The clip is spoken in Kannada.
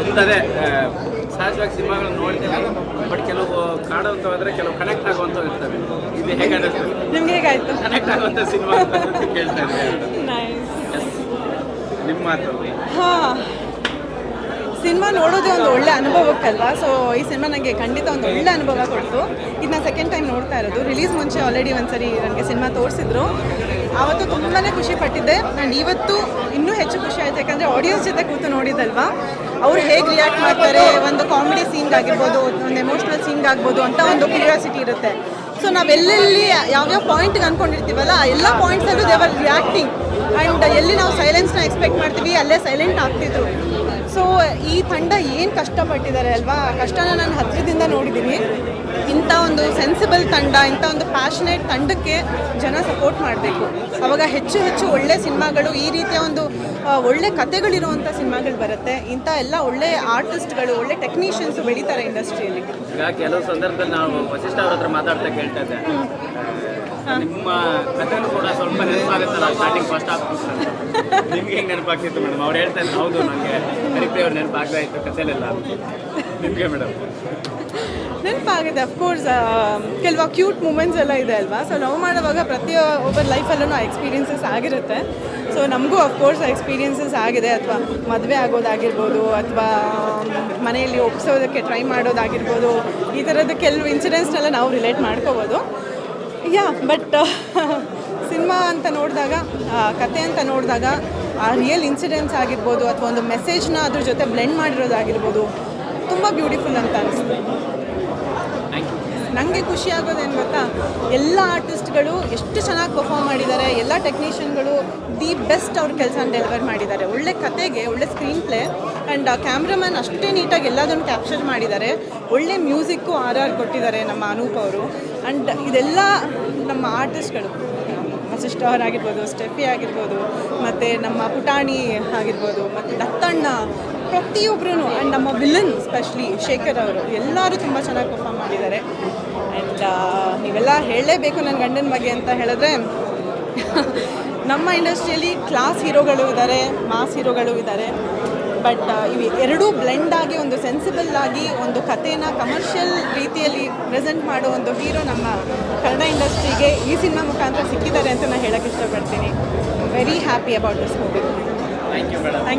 ಒಂದದೇ ಸಹಜವಾಗಿ ಸಿನಿಮಾಗಳನ್ನ ನೋಡ್ತೀನಿ ಬಟ್ ಕೆಲವು ಕಾಡುವಂತ ಹೋದ್ರೆ ಕೆಲವು ಕನೆಕ್ಟ್ ಆಗುವಂಥವು ಇರ್ತವೆ. ಇದು ಹೇಗೆ ನಿಮ್ಗೆ ಹೇಗಾಯ್ತು ಕನೆಕ್ಟ್ ಆಗುವಂಥ ಸಿನಿಮಾ ಅಂತ ಕೇಳ್ತಾ ಇದ್ದೆ ನೈಸ್ ನಿಮ್ಮ ಮಾತು ಹಾಂ. ಸಿನಿಮಾ ನೋಡೋದೇ ಒಂದು ಒಳ್ಳೆ ಅನುಭವಕ್ಕಲ್ವಾ? ಸೊ ಈ ಸಿನಿಮಾ ನನಗೆ ಖಂಡಿತ ಒಂದು ಒಳ್ಳೆ ಅನುಭವ ಕೊಡ್ತು. ಇದನ್ನ ಸೆಕೆಂಡ್ ಟೈಮ್ ನೋಡ್ತಾ ಇರೋದು. ರಿಲೀಸ್ ಮುಂಚೆ ಆಲ್ರೆಡಿ ಒಂದ್ಸರಿ ನನಗೆ ಸಿನಿಮಾ ತೋರಿಸಿದ್ರು. ಆವತ್ತು ತುಂಬಾ ಖುಷಿ ಪಟ್ಟಿದ್ದೆ. ನಾನು ಇವತ್ತು ಇನ್ನೂ ಹೆಚ್ಚು ಖುಷಿ ಆಯಿತು. ಯಾಕಂದರೆ ಆಡಿಯನ್ಸ್ ಜೊತೆ ಕೂತು ನೋಡಿದಲ್ವಾ? ಅವ್ರು ಹೇಗೆ ರಿಯಾಕ್ಟ್ ಮಾಡ್ತಾರೆ? ಒಂದು ಕಾಮಿಡಿ ಸೀನ್ಗೆ ಆಗಿರ್ಬೋದು, ಒಂದು ಎಮೋಷ್ನಲ್ ಸೀನ್ಗೆ ಆಗ್ಬೋದು ಅಂತ ಒಂದು ಕ್ಯೂರಿಯಾಸಿಟಿ ಇರುತ್ತೆ. ಸೊ ನಾವೆಲ್ಲೆಲ್ಲಿ ಯಾವ್ಯಾವ ಪಾಯಿಂಟ್ಗೆ ಅಂದ್ಕೊಂಡಿರ್ತೀವಲ್ಲ ಎಲ್ಲ ಪಾಯಿಂಟ್ಸಲ್ಲೂ ದೇವರ್ ರಿಯಾಕ್ಟಿಂಗ್ ಆ್ಯಂಡ್ ಎಲ್ಲಿ ನಾವು ಸೈಲೆನ್ಸ್ನ ಎಕ್ಸ್ಪೆಕ್ಟ್ ಮಾಡ್ತೀವಿ, ಅಲ್ಲೇ ಸೈಲೆಂಟ್ ಆಗ್ತಿದ್ರು. ಸೊ ಈ ತಂಡ ಏನು ಕಷ್ಟಪಟ್ಟಿದ್ದಾರೆ ಅಲ್ವಾ? ಕಷ್ಟನ ನಾನು ಹತ್ತಿರದಿಂದ ನೋಡಿದ್ದೀನಿ ಇಂಥ ಒಂದು ಸೆನ್ಸಿಬಲ್ ತಂಡ ಇಂಥ ಒಂದು ಪ್ಯಾಷನೇಟ್ ತಂಡಕ್ಕೆ ಜನ ಸಪೋರ್ಟ್ ಮಾಡಬೇಕು. ಅವಾಗ ಹೆಚ್ಚು ಹೆಚ್ಚು ಒಳ್ಳೆ ಸಿನಿಮಾಗಳು ಈ ರೀತಿಯ ಒಂದು ಒಳ್ಳೆ ಕತೆಗಳಿರುವಂಥ ಸಿನಿಮಾಗಳು ಬರುತ್ತೆ. ಇಂಥ ಎಲ್ಲ ಒಳ್ಳೆ ಆರ್ಟಿಸ್ಟ್ಗಳು ಒಳ್ಳೆ ಟೆಕ್ನಿಷಿಯನ್ಸ್ ಬೆಳೀತಾರೆ ಇಂಡಸ್ಟ್ರಿಯಲ್ಲಿ ಈಗ ಕೆಲವು ಸಂದರ್ಭದಲ್ಲಿ ನಾವು ವಸಿಷ್ಠ ಅವ್ರ ಹತ್ರ ಮಾತಾಡ್ತಾ ಕೇಳ್ತಾ ಇದ್ದೆ. ನಿಮ್ಮ ಕಥೆನೂ ಕೂಡ ಸ್ವಲ್ಪ ನೆನಪಾಗುತ್ತಲ್ಲ ಸ್ಟಾರ್ಟಿಂಗ್ ಫಸ್ಟ್ ಹಾಫ್ ನಿಮ್ಗೆ ಹೆಂಗೆ ನೆನಪಾಗ್ತಿತ್ತು ಮೇಡಮ್ ಅವ್ರು ಹೇಳ್ತಾ ಇದ್ರು, ಹೌದು ನನಗೆ ಹರಿಪ್ರಿಯ ಅವ್ರು ನೆನಪಾಗ್ತಾ ಇತ್ತು ಕಥೆಲೆಲ್ಲ ನಿಮಗೆ ಮೇಡಮ್ ನೆನಪಾಗಿದೆ ಅಫ್ಕೋರ್ಸ್ ಕೆಲವು ಕ್ಯೂಟ್ ಮೂಮೆಂಟ್ಸ್ ಎಲ್ಲ ಇದೆ ಅಲ್ವಾ? ಸೊ ಲವ್ ಮಾಡುವಾಗ ಪ್ರತಿ ಒಬ್ಬರ ಲೈಫಲ್ಲೂ ಆ ಎಕ್ಸ್ಪೀರಿಯನ್ಸಸ್ ಆಗಿರುತ್ತೆ. ಸೊ ನಮಗೂ ಅಫ್ಕೋರ್ಸ್ ಆ ಎಕ್ಸ್ಪೀರಿಯನ್ಸಸ್ ಆಗಿದೆ, ಅಥವಾ ಮದುವೆ ಆಗೋದಾಗಿರ್ಬೋದು, ಅಥವಾ ಮನೆಯಲ್ಲಿ ಒಪ್ಸೋದಕ್ಕೆ ಟ್ರೈ ಮಾಡೋದಾಗಿರ್ಬೋದು, ಈ ಥರದ ಕೆಲವು ಇನ್ಸಿಡೆಂಟ್ಸ್ನೆಲ್ಲ ನಾವು ರಿಲೇಟ್ ಮಾಡ್ಕೋಬೋದು. ಯಾ ಬಟ್ ಸಿನಿಮಾ ಅಂತ ನೋಡಿದಾಗ ಕತೆ ಅಂತ ನೋಡಿದಾಗ, ಆ ರಿಯಲ್ ಇನ್ಸಿಡೆಂಟ್ಸ್ ಆಗಿರ್ಬೋದು ಅಥವಾ ಒಂದು ಮೆಸೇಜ್ನ ಅದ್ರ ಜೊತೆ ಬ್ಲೆಂಡ್ ಮಾಡಿರೋದಾಗಿರ್ಬೋದು, ತುಂಬ ಬ್ಯೂಟಿಫುಲ್ ಅಂತ ಅನಿಸ್ತು ನನಗೆ ಖುಷಿ ಆಗೋದೇನು ಗೊತ್ತಾ? ಎಲ್ಲ ಆರ್ಟಿಸ್ಟ್ಗಳು ಎಷ್ಟು ಚೆನ್ನಾಗಿ ಪರ್ಫಾರ್ಮ್ ಮಾಡಿದ್ದಾರೆ, ಎಲ್ಲ ಟೆಕ್ನಿಷಿಯನ್ಗಳು ದಿ ಬೆಸ್ಟ್ ಅವ್ರ ಕೆಲಸ ಡೆಲಿವರ್ ಮಾಡಿದ್ದಾರೆ. ಒಳ್ಳೆ ಕತೆಗೆ, ಒಳ್ಳೆ ಸ್ಕ್ರೀನ್ ಪ್ಲೇ ಆ್ಯಂಡ್ ಕ್ಯಾಮ್ರಾಮನ್ ಅಷ್ಟೇ ನೀಟಾಗಿ ಎಲ್ಲದನ್ನು ಕ್ಯಾಪ್ಚರ್ ಮಾಡಿದ್ದಾರೆ. ಒಳ್ಳೆ ಮ್ಯೂಸಿಕ್ಕು ಆರ್ ಆರ್ ಕೊಟ್ಟಿದ್ದಾರೆ ನಮ್ಮ ಅನೂಪ್ ಅವರು. ಆ್ಯಂಡ್ ಇದೆಲ್ಲ ನಮ್ಮ ಆರ್ಟಿಸ್ಟ್ಗಳು. ವಸಿಷ್ಠ ಅವರಾಗಿರ್ಬೋದು ಸ್ಟೆಫಿ ಆಗಿರ್ಬೋದು, ಮತ್ತು ನಮ್ಮ ಪುಟಾಣಿ ಆಗಿರ್ಬೋದು, ಮತ್ತು ದತ್ತಣ್ಣ ಪ್ರತಿಯೊಬ್ಬರೂ ಆ್ಯಂಡ್ ನಮ್ಮ ವಿಲನ್ ಸ್ಪೆಷಲಿ ಶೇಖರ್ ಅವರು. ಎಲ್ಲರೂ ತುಂಬ ಚೆನ್ನಾಗಿ ಪರ್ಫಾರ್ಮ್ ಮಾಡಿದ್ದಾರೆ. ಆ್ಯಂಡ್ ನೀವೆಲ್ಲ ಹೇಳಲೇಬೇಕು ನನ್ನ ಗಂಡನ ಬಗ್ಗೆ ಅಂತ ಹೇಳಿದ್ರೆ, ನಮ್ಮ ಇಂಡಸ್ಟ್ರಿಯಲ್ಲಿ ಕ್ಲಾಸ್ ಹೀರೋಗಳು ಇದ್ದಾರೆ ಮಾಸ್ ಹೀರೋಗಳು ಇದ್ದಾರೆ. ಬಟ್ ಇವು ಎರಡೂ ಬ್ಲೆಂಡ್ ಆಗಿ ಒಂದು ಸೆನ್ಸಿಬಲ್ ಆಗಿ ಒಂದು ಕಥೆನ ಕಮರ್ಷಿಯಲ್ ರೀತಿಯಲ್ಲಿ ಪ್ರೆಸೆಂಟ್ ಮಾಡೋ ಒಂದು ಹೀರೋ ನಮ್ಮ ಕನ್ನಡ ಇಂಡಸ್ಟ್ರಿಗೆ ಈ ಸಿನಿಮಾ ಮುಖಾಂತರ ಸಿಕ್ಕಿದ್ದಾರೆ ಅಂತ ನಾನು ಹೇಳಕ್ಕೆ ಇಷ್ಟಪಡ್ತೀನಿ. Very happy about this movie thank you